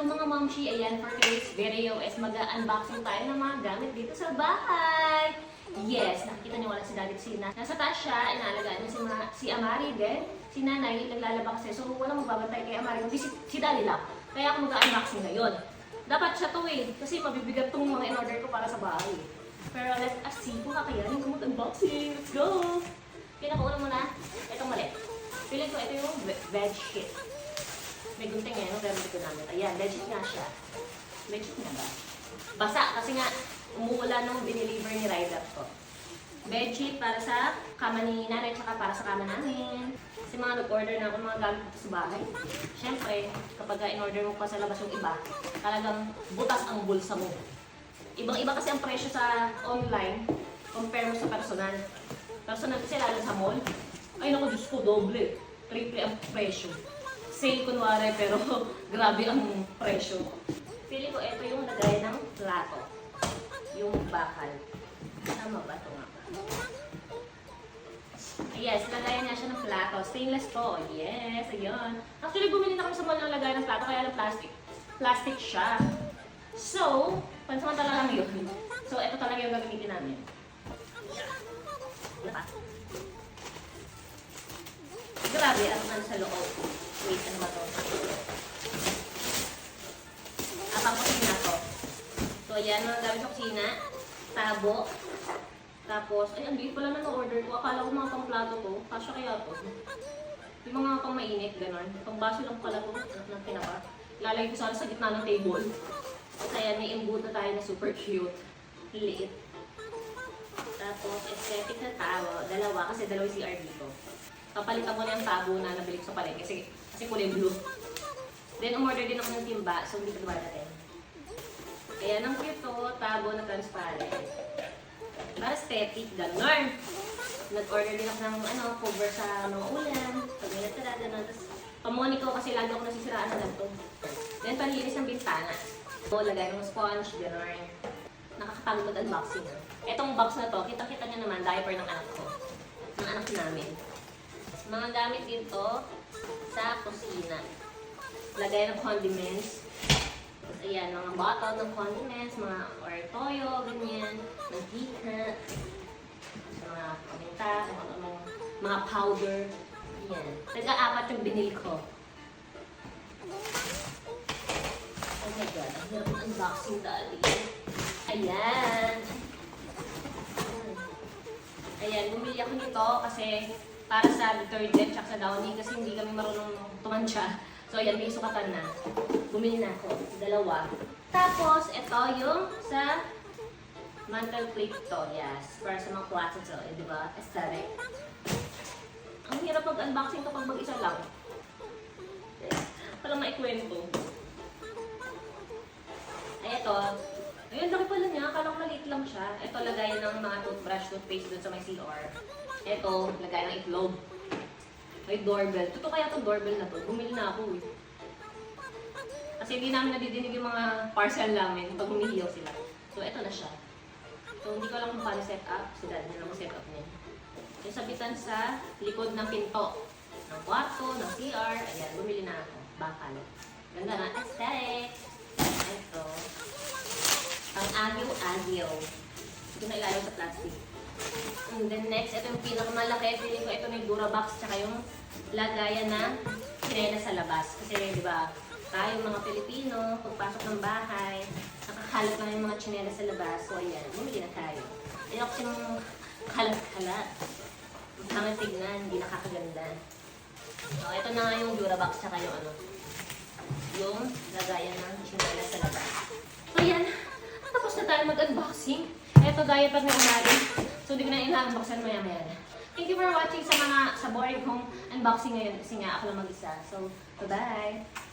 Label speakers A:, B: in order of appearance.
A: Hello mga momshi! Ayan, for today's video is mag-unboxing tayo ng mga gamit dito sa bahay. Yes, nakikita niyo wala si Daddy Sina. Nasa taas siya, inaalagaan niya si, ma si Amari din. Si Nanay, naglalaba kasi. So, walang magbabantay kay Amari. Hindi si, si Daddy lang. Kaya ako mag-unboxing ngayon. Dapat siya to eh. Kasi mabibigat tong mga in-order ko para sa bahay. Pero let us see kung kakayanin ko mag-unboxing. Let's go! Pinakauna muna, itong mali. Feeling ko ito yung ve- veg sheet. May gunting ngayon, ang gamit ko namin. Ayan, legit nga siya. Legit nga ba? Basa, kasi nga, umuula nung dineliver ni Rider ko. Bedsheet para sa kama ni nanay, tsaka para sa kama namin. Kasi mga nag-order na ako ng mga gamit dito sa bahay. Siyempre, kapag in-order mo pa sa labas yung iba, talagang butas ang bulsa mo. Ibang-iba kasi ang presyo sa online, compare mo sa personal. Personal kasi lalo sa mall, ay naku, Diyos ko, doble. Triple ang presyo sale kunwari pero grabe ang presyo. Feeling ko ito yung lagay ng plato. Yung bakal. Tama ba ito nga? Yes, lagayan niya siya ng plato. Stainless to. Yes, ayun. Actually, bumili na kami sa mall ng lagay ng plato kaya lang plastic. Plastic siya. So, pansamantala lang yun. So, ito talaga yung gagamitin namin. Grabe, ang sa loob. Wait, ano ba to? At ang kusina to. So, ayan, mga gamit sa kusina. Tabo. Tapos, ay, ang liit pala na na-order ko. Akala ko mga pangplato to. Kasya kaya to. Yung mga pang mainit, gano'n. Pang baso lang pala to. Ng pinaka. Lalagay ko sana sa gitna ng table. Tapos, ayan, may imbuto tayo na super cute. Liit. Tapos, aesthetic na tabo. Dalawa, kasi dalawa yung CR dito. Papalitan ko na yung tabo na nabili ko sa palengke kasi, kasi kulay blue. Then, umorder din ako ng timba, so hindi ko natin. Kaya ang cute to, tabo na transparent. Para aesthetic, ganon. Nag-order din ako ng ano, cover sa mga ulam, pag may natira, ganon. Tapos, pamoni ko kasi lagi ako nasisiraan na ganito. Then, panlinis ng bintana. O, lagay ng sponge, ganon. Nakakapagod mag-unboxing. ah. Etong box na to, kita-kita niya naman, diaper ng anak ko. Ng anak namin. Mga gamit dito sa kusina. Lagay ng condiments. Ayan, mga bottle ng condiments, mga or toyo, ganyan, mantika, sa mga paminta, ano ano, mga powder. Yan. Taga-apat yung binili ko. Oh my God, ang hirap ng unboxing dali. Ayan. Ayan, bumili ako nito kasi para sa detergent tsaka sa downy kasi hindi kami marunong tumansya. So, ayan, may sukatan na. Bumili na ako. Dalawa. Tapos, ito yung sa mantle plate to. Yes. Para sa mga plato to. Eh, di ba? Aesthetic. Ang hirap mag-unboxing kapag mag-isa lang. Walang maikwento. Ay, ito. Ayun, laki pala niya. Akala ko maliit lang siya. Ito, lagayan ng mga toothbrush, toothpaste dun sa may CR. Ito, lagayan ng itlog. May doorbell. Totoo kaya itong doorbell na to. Bumili na ako eh. Kasi hindi namin nadidinig yung mga parcel namin pag humihiyaw sila. So, ito na siya. So, hindi ko alam kung paano set up. Si dad na lang set up niya. Yung sabitan sa likod ng pinto. Ng kwarto, ng CR. Ayan, bumili na ako. Bakal. Ganda na. Aesthetic. Agyo-agyo. Ito na ilalim sa plastic. And then next, ito yung pinakamalaki. Feeling ko ito na yung Durabox tsaka yung lagayan ng sirena sa labas. Kasi di ba, tayo mga Pilipino, pagpasok ng bahay, nakakalat na yung mga tsinelas sa labas. So ayan, bumili na tayo. Ayun kasi yung kalat-kalat. Ang tignan, hindi nakakaganda. So ito na nga yung Durabox tsaka yung ano, yung lagayan ng tsinelas sa labas. So yan, na tayo mag-unboxing. Ito, diaper na natin. So, hindi ko na ina-unboxan maya-maya. Thank you for watching sa mga sa boring home unboxing ngayon kasi nga ako lang mag-isa. So, bye-bye!